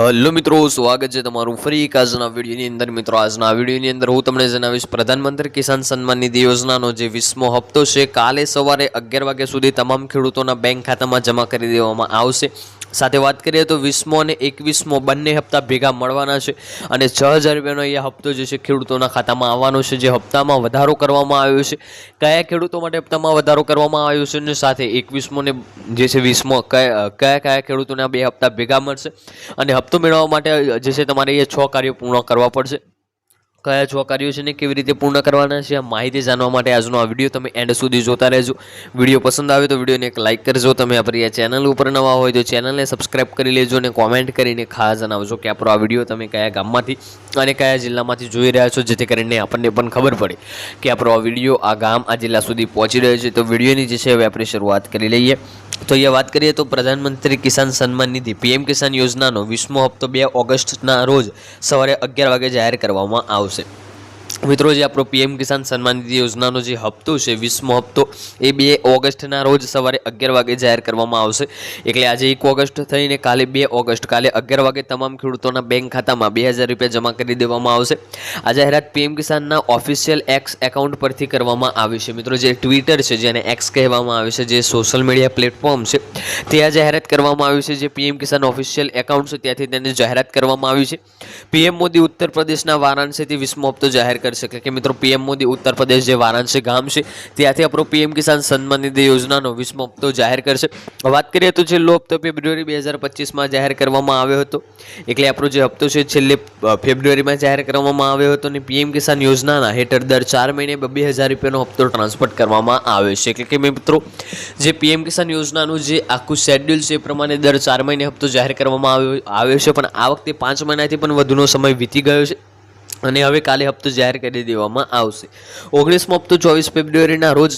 Hello મિત્રો, સ્વાગત છે તમારું ફરી એક આજના વિડીયોની અંદર. મિત્રો, આજના વિડીયોની અંદર હું તમને જણાવીશ, પ્રધાનમંત્રી કિસાન સન્માન નિધિ યોજનાનો જે વીસમો હપ્તો છે, કાલે સવારે અગિયાર વાગ્યા સુધી તમામ ખેડૂતોના બેંક ખાતામાં જમા કરી દેવામાં આવશે. સાથે વાત કરીએ તો વીસમો અને એકવીસમો બંને હપ્તા ભેગા મળવાના છે અને છ હજાર રૂપિયાનો એ હપ્તો જે છે ખેડૂતોના ખાતામાં આવવાનો છે, જે હપ્તામાં વધારો કરવામાં આવ્યો છે. કયા ખેડૂતો માટે હપ્તામાં વધારો કરવામાં આવ્યો છે અને સાથે એકવીસમો ને જે છે વીસમો, કયા કયા કયા ખેડૂતોને બે હપ્તા ભેગા મળશે અને હપ્તો મેળવવા માટે જે છે તમારે એ છ કાર્યો પૂર્ણ કરવા પડશે. કયા છ કાર્યો છે ને કેવી રીતે પૂર્ણ કરવાના છે, આ માહિતી જાણવા માટે આજનો આ વીડિયો તમે એન્ડ સુધી જોતા રહેજો. વીડિયો પસંદ આવે તો વિડીયોને એક લાઇક કરજો. તમે આપણી આ ચેનલ ઉપર નવા હોય તો ચેનલને સબસ્ક્રાઇબ કરી લેજો અને કોમેન્ટ કરીને ખાસ જણાવજો કે આપણો આ વીડિયો તમે કયા ગામમાંથી અને કયા જિલ્લામાંથી જોઈ રહ્યા છો, જેથી કરીને આપણને પણ ખબર પડે કે આપણો આ વીડિયો આ ગામ, આ જિલ્લા સુધી પહોંચી રહ્યો છે. તો વિડીયોની જે છે હવે આપણે શરૂઆત કરી લઈએ. તો અહીંયા વાત કરીએ તો પ્રધાનમંત્રી કિસાન સન્માન નિધિ, પીએમ કિસાન યોજનાનો વીસમો હપ્તો બે ઓગસ્ટના રોજ સવારે અગિયાર વાગે જાહેર કરવામાં આવશે. મિત્રો, જે આપણો પીએમ કિસાન સન્માન નિધિ યોજનાનો જે હપ્તો છે, વીસમો હપ્તો, એ બે ઓગસ્ટના રોજ સવારે અગિયાર વાગે જાહેર કરવામાં આવશે. એટલે આજે એક ઓગસ્ટ થઈને કાલે બે ઓગસ્ટ, કાલે અગિયાર વાગે તમામ ખેડૂતોના બેંક ખાતામાં બે હજાર રૂપિયા જમા કરી દેવામાં આવશે. આ જાહેરાત પીએમ કિસાનના ઓફિશિયલ એક્સ એકાઉન્ટ પરથી કરવામાં આવી છે. મિત્રો, જે ટ્વિટર છે, જેને એક્સ કહેવામાં આવે છે, જે સોશિયલ મીડિયા પ્લેટફોર્મ છે, તે આ જાહેરાત કરવામાં આવી છે, જે પીએમ કિસાન ઓફિશિયલ એકાઉન્ટ છે, ત્યાંથી તેની જાહેરાત કરવામાં આવી છે. પીએમ મોદી ઉત્તર પ્રદેશના વારાણસીથી વીસમો હપ્તો જાહેર કરશે એટલે કે મિત્રો પીએમ મોદી ઉત્તર પ્રદેશ જે વારાણસી ગામ છે, ત્યાંથી આપણો પીએમ કિસાન સન્માન નિધિ યોજનાનો વીસમો હપ્તો જાહેર કરશે. વાત કરીએ તો છેલ્લો હપ્તો ફેબ્રુઆરી બે હજાર પચીસમાં જાહેર કરવામાં આવ્યો હતો. એટલે આપણો જે હપ્તો છે, છેલ્લે ફેબ્રુઆરીમાં જાહેર કરવામાં આવ્યો હતો અને પીએમ કિસાન યોજનાના હેઠળ દર ચાર મહિને બે હજાર રૂપિયાનો હપ્તો ટ્રાન્સફર કરવામાં આવે છે. એટલે કે મિત્રો, જે પીએમ કિસાન યોજનાનું જે આખું શેડ્યુલ છે, એ પ્રમાણે દર ચાર મહિને હપ્તો જાહેર કરવામાં આવ્યો આવ્યો છે. પણ આ વખતે પાંચ મહિનાથી પણ વધુનો સમય વીતી ગયો છે. અને હવે કાલે હપ્તો જાહેર કરી દેવામાં આવશે. ઓગણીસમો હપ્તો ચોવીસ ફેબ્રુઆરીના રોજ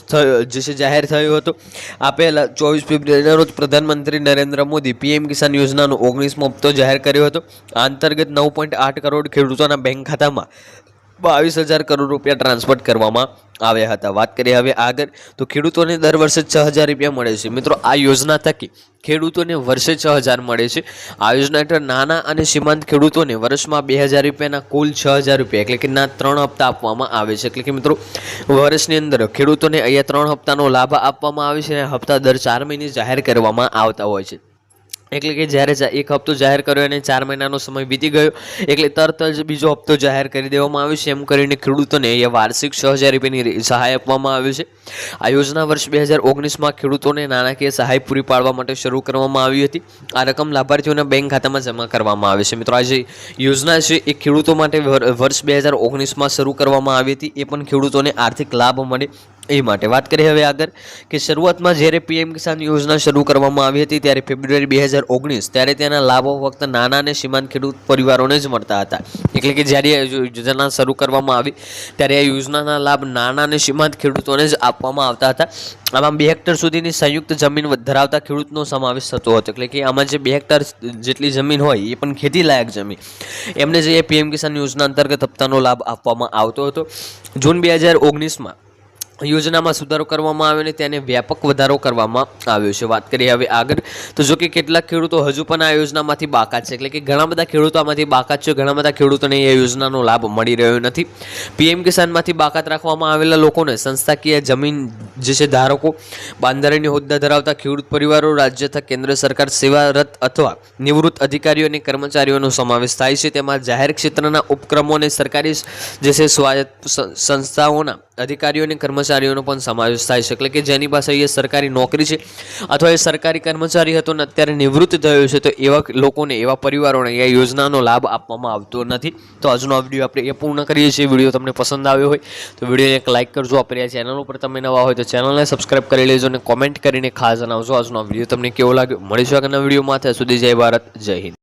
જે છે જાહેર થયો હતો. આ પહેલાં ચોવીસ ફેબ્રુઆરીના રોજ પ્રધાનમંત્રી નરેન્દ્ર મોદી પીએમ કિસાન યોજનાનો ઓગણીસમો હપ્તો જાહેર કર્યો હતો. આ અંતર્ગત નવ પોઈન્ટ આઠ કરોડ ખેડૂતોના બેંક ખાતામાં બાવીસ હજાર કરોડ રૂપિયા ટ્રાન્સફર કરવામાં આવ્યા હતા. વાત કરીએ હવે આગળ, તો ખેડૂતોને દર વર્ષે છ હજાર રૂપિયા મળે છે. મિત્રો, આ યોજના થકી ખેડૂતોને વર્ષે છ હજાર મળે છે. આ યોજના હેઠળ નાના અને સીમાંત ખેડૂતોને વર્ષમાં બે હજાર રૂપિયાના કુલ છ હજાર રૂપિયા, એટલે કે ના, ત્રણ હપ્તા આપવામાં આવે છે. એટલે કે મિત્રો, વર્ષની અંદર ખેડૂતોને અહીંયા ત્રણ હપ્તાનો લાભ આપવામાં આવે છે અને હપ્તા દર ચાર મહિને જાહેર કરવામાં આવતા હોય છે. એટલે કે જ્યારે એક હપ્તો જાહેર કર્યો અને ચાર મહિનાનો સમય વીતી ગયો, એટલે તરત જ બીજો હપ્તો જાહેર કરી દેવામાં આવ્યો છે. એમ કરીને ખેડૂતોને એ વાર્ષિક છ હજાર રૂપિયાની સહાય આપવામાં આવી છે. આ યોજના વર્ષ બે હજાર ઓગણીસમાં ખેડૂતોને નાણાકીય સહાય પૂરી પાડવા માટે શરૂ કરવામાં આવી હતી. આ રકમ લાભાર્થીઓના બેંક ખાતામાં જમા કરવામાં આવે છે. મિત્રો, આ જે યોજના છે, એ ખેડૂતો માટે વર્ષ બે હજાર ઓગણીસમાં શરૂ કરવામાં આવી હતી. એ પણ ખેડૂતોને આર્થિક લાભ મળે એ માટે વાત કરીએ હવે આગળ કે શરૂઆતમાં જ્યારે પીએમ કિસાન યોજના શરૂ કરવામાં આવી હતી ત્યારે ફેબ્રુઆરી બે હજાર ઓગણીસ ત્યારે તેના લાભો ફક્ત નાના અને સીમાંત ખેડૂત પરિવારોને જ મળતા હતા. એટલે કે જ્યારે યોજના શરૂ કરવામાં આવી ત્યારે આ યોજનાના લાભ નાના અને સીમાંત ખેડૂતોને જ આપવામાં આવતા હતા. આમાં બે હેક્ટર સુધીની સંયુક્ત જમીન ધરાવતા ખેડૂતનો સમાવેશ થતો હતો. એટલે કે આમાં જે બે હેક્ટર જેટલી જમીન હોય એ પણ ખેતી લાયક જમીન. એમને જે પીએમ કિસાન યોજના અંતર્ગત હપ્તાનો લાભ આપવામાં આવતો હતો. જૂન બે હજાર ઓગણીસમાં યોજનામાં સુધારો કરવામાં આવ્યો અને તેને વ્યાપક વધારો કરવામાં આવ્યો છે. વાત કરીએ હવે આગળ, તો જો કે કેટલાક ખેડૂતો હજુ પણ આ યોજનામાંથી બાકાત છે. એટલે કે ઘણા બધા ખેડૂતો આમાંથી બાકાત છે. ઘણા બધા ખેડૂતોને એ યોજનાનો લાભ મળી રહ્યો નથી. પીએમ કિસાનમાંથી બાકાત રાખવામાં આવેલા લોકોને સંસ્થાકીય જમીન જે છે, ધારકો બાંધારણીય હોદ્દા ધરાવતા ખેડૂત પરિવારો, રાજ્ય તથા કેન્દ્ર સરકાર સેવારત અથવા નિવૃત્ત અધિકારીઓ અને કર્મચારીઓનો સમાવેશ થાય છે. તેમાં જાહેર ક્ષેત્રના ઉપક્રમો અને સરકારી જે છે, સ્વાયત્ત સંસ્થાઓના અધિકારીઓ અને કર્મચારીઓનો પણ સમાવેશ થાય છે. એટલે કે જેની પાસે એ સરકારી નોકરી છે અથવા એ સરકારી કર્મચારી હતો ને અત્યારે નિવૃત્ત થયો છે, તો એવા લોકોને, એવા પરિવારોને એ યોજનાનો લાભ આપવામાં આવતો નથી. તો આજનો આ વીડિયો આપણે એ પૂર્ણ કરીએ છીએ. વીડિયો તમને પસંદ આવ્યો હોય તો વિડીયોને એક લાઇક કરજો. આપણે આ ચેનલ ઉપર તમે નવા હોય તો ચેનલને સબસ્ક્રાઇબ કરી લેજો અને કોમેન્ટ કરીને ખાસ જણાવજો. આજનો વીડિયો તમને કેવો લાગ્યો? મળીશું આગળના વિડીયોમાં. ત્યાં સુધી જય ભારત, જય હિન્દ.